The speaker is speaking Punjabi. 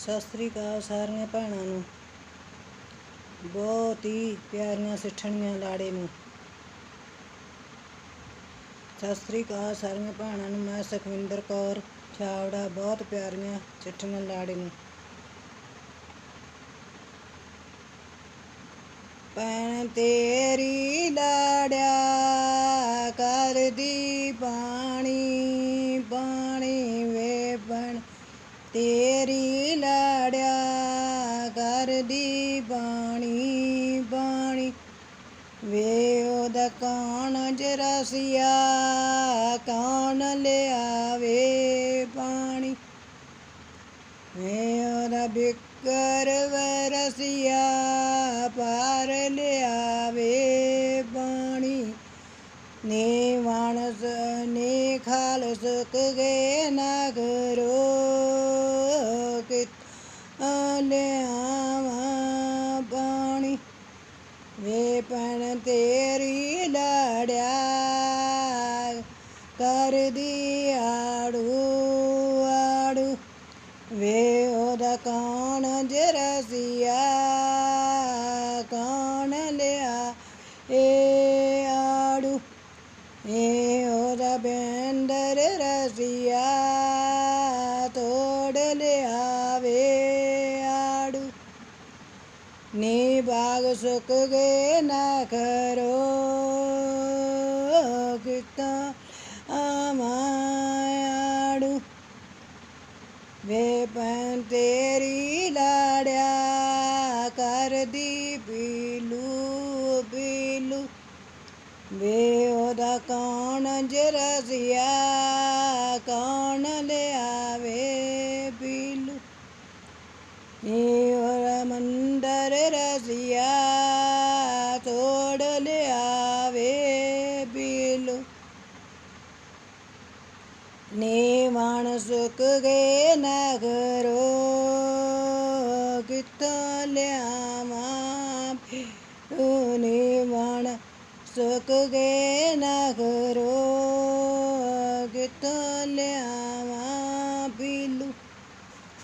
ਸਤਿ ਸ੍ਰੀ ਅਕਾਲ ਸਾਰੀਆਂ ਭੈਣਾਂ ਨੂੰ। ਬਹੁਤ ਹੀ ਪਿਆਰੀਆਂ, ਸਿੱਠਣੀਆਂ ਲਾੜੇ ਨੂੰ। ਸਤਿ ਸ੍ਰੀ ਅਕਾਲ ਸਾਰੀਆਂ ਭੈਣਾਂ ਨੂੰ। ਮੈਂ ਸੁਖਵਿੰਦਰ ਕੌਰ ਛਾਵੜਾ ਬਹੁਤ ਪਿਆਰੀਆਂ, ਸਿੱਠਣੀਆਂ ਲਾੜੇ ਨੂੰ। ਭੈਣ ਤੇਰੀ ਲਾੜਿਆ ਕਰਦੀ ਪਾਣੀ ਪਾਣੀ ਵੇ ਭੈਣ ਤੇਰੀ ਦੀ ਬਾਣੀ ਬਾਣੀ। ਵੇ ਉਹਦਾ ਕੌਣ ਜਰਸੀਆ, ਕੌਣ ਲਿਆਵੇ ਬਾਣੀ। ਵੇ ਉਹਦਾ ਬਿੱਕਰ ਵਰਸੀਆ ਪਾਰ ਲਿਆਵੇ ਪਾਣੀ ਨੇ ਮਾਨਸ, ਨੇ ਖਾਲ ਸੁੱਕ ਗਏ ਨਾ ਕਰੋ ਲਿਆਵਾਂ ਪਾਣੀ ਵੇ ਭੈਣ ਤੇਰੀ ਲਾੜਿਆ, ਕਰਦੀ ਆੜੂ ਆੜੂ। ਵੇ ਉਹਦਾ ਕੌਣ ਜਰਸੀਆ, ਕੌਣ ਲਿਆ ਏ ਆੜੂ। ਏ ਉਹਦਾ ਬੈਂਦਰ ਰਸੀਆ, ਤੋੜ ਲਿਆ। ਨੀ ਬਾਗ ਸੁੱਕ ਗਏ ਨਾ ਕਰੋ, ਕਿਤਾ ਆਮਾੜੂ ਵੇ ਪੈਂ ਤੇਰੀ ਲਾੜਿਆ ਕਰਦੀ ਪੀਲੂ ਪੀਲੂ। ਵੇ ਉਹਦਾ ਕੌਣ ਜਰਸੀਆ, ਕੌਣ ਲਿਆਵੇ ਪੀਲੂ। ਨੀ ਉਹ ਮੰਦਰ ਨੀ ਮਣ ਸੁੱਕ ਗਏ ਨਗਰੋ ਕਿਤੋਂ ਲਿਆਵਾਂ? ਪੀਲੂ